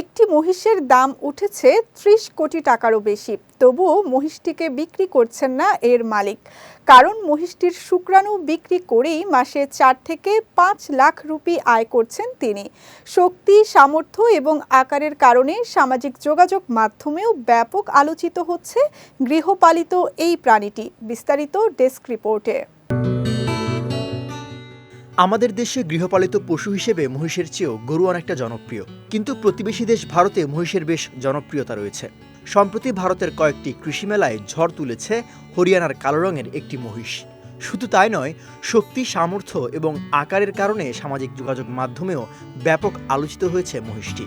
একটি মহিষের দাম উঠেছে ত্রিশ কোটি টাকারও বেশি। তবুও মহিষটিকে বিক্রি করছেন না এর মালিক। কারণ মহিষটির শুক্রাণু বিক্রি করেই মাসে চার থেকে পাঁচ লাখ রুপি আয় করছেন তিনি। শক্তি, সামর্থ্য এবং আকারের কারণে সামাজিক যোগাযোগ মাধ্যমেও ব্যাপক আলোচিত হচ্ছে গৃহপালিত এই প্রাণীটি। বিস্তারিত ডেস্ক রিপোর্টে। আমাদের দেশে গৃহপালিত পশু হিসেবে মহিষের চেয়েও গরু অনেকটা জনপ্রিয়। কিন্তু প্রতিবেশী দেশ ভারতে মহিষের বেশ জনপ্রিয়তা রয়েছে। সম্প্রতি ভারতের কয়েকটি কৃষি মেলায় ঝড় তুলেছে হরিয়ানার কালো রঙের একটি মহিষ। শুধু তাই নয়, শক্তি, সামর্থ্য এবং আকারের কারণে সামাজিক যোগাযোগ মাধ্যমেও ব্যাপক আলোচিত হয়েছে মহিষটি।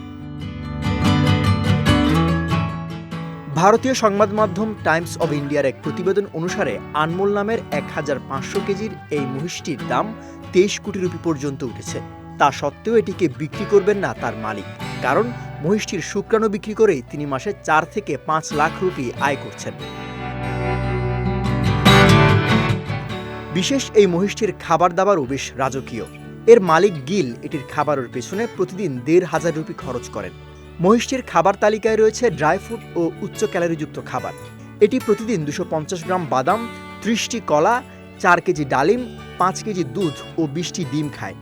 ভারতীয় সংবাদ মাধ্যম টাইমস অব ইন্ডিয়ার এক প্রতিবেদন অনুসারে আনমোল নামের এক হাজার পাঁচশো কেজির এই মহিষটির দাম তেইশ কোটি রুপি পর্যন্ত উঠেছে। তা সত্ত্বেও এটিকে বিক্রি করবেন না তার মালিক। কারণ মহিষটির শুক্রাণু বিক্রি করেই তিনি মাসে চার থেকে পাঁচ লাখ রুপি আয় করছেন। বিশেষ এই মহিষটির খাবার দাবারও বেশ রাজকীয়। এর মালিক গিল এটির খাবারের পেছনে প্রতিদিন দেড় হাজার রুপি খরচ করেন। মহিষটির খাবার তালিকায় রয়েছে ড্রাই ফ্রুট ও উচ্চ ক্যালোরিযুক্ত খাবার। এটি প্রতিদিন দুশো গ্রাম বাদাম, ত্রিশটি কলা, চার কেজি ডালিম, পাঁচ কেজি দুধ ও বিশটি ডিম খায়।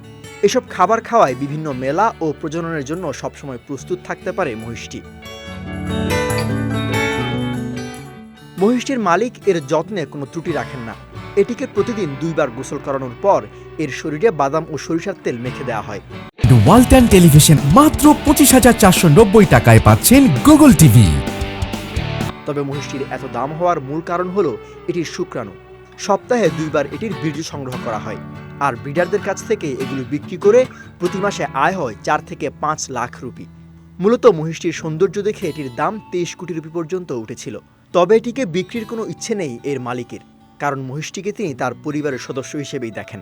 এসব খাবার খাওয়ায় বিভিন্ন মেলা ও প্রজননের জন্য সবসময় প্রস্তুত থাকতে পারে মহিষটি। মহিষটির মালিক এর যত্নে কোনো ত্রুটি রাখেন না। এটিকে প্রতিদিন দুইবার গোসল করানোর পর এর শরীরে বাদাম ও সরিষার তেল মেখে দেওয়া হয়। ওয়ালটন টেলিভিশন মাত্র পঁচিশ হাজার চারশো নব্বই টাকায় পাচ্ছেন গুগল টিভি। তবে মহিষটির এত দাম হওয়ার মূল কারণ হলো এটির শুক্রাণু। সপ্তাহে দুইবার এটির বীর্য সংগ্রহ করা হয়। আর ব্রিডারদের কাছ থেকে এগুলো বিক্রি করে প্রতি মাসে আয় হয় চার থেকে পাঁচ লাখ রুপি। মূলত মহিষটির সৌন্দর্য দেখে এটির দাম তেইশ কোটি রুপি পর্যন্ত উঠেছিল। তবে এটিকে বিক্রির কোনো ইচ্ছে নেই এর মালিকের, কারণ মহিষটিকে তিনি তার পরিবারের সদস্য হিসেবেই দেখেন।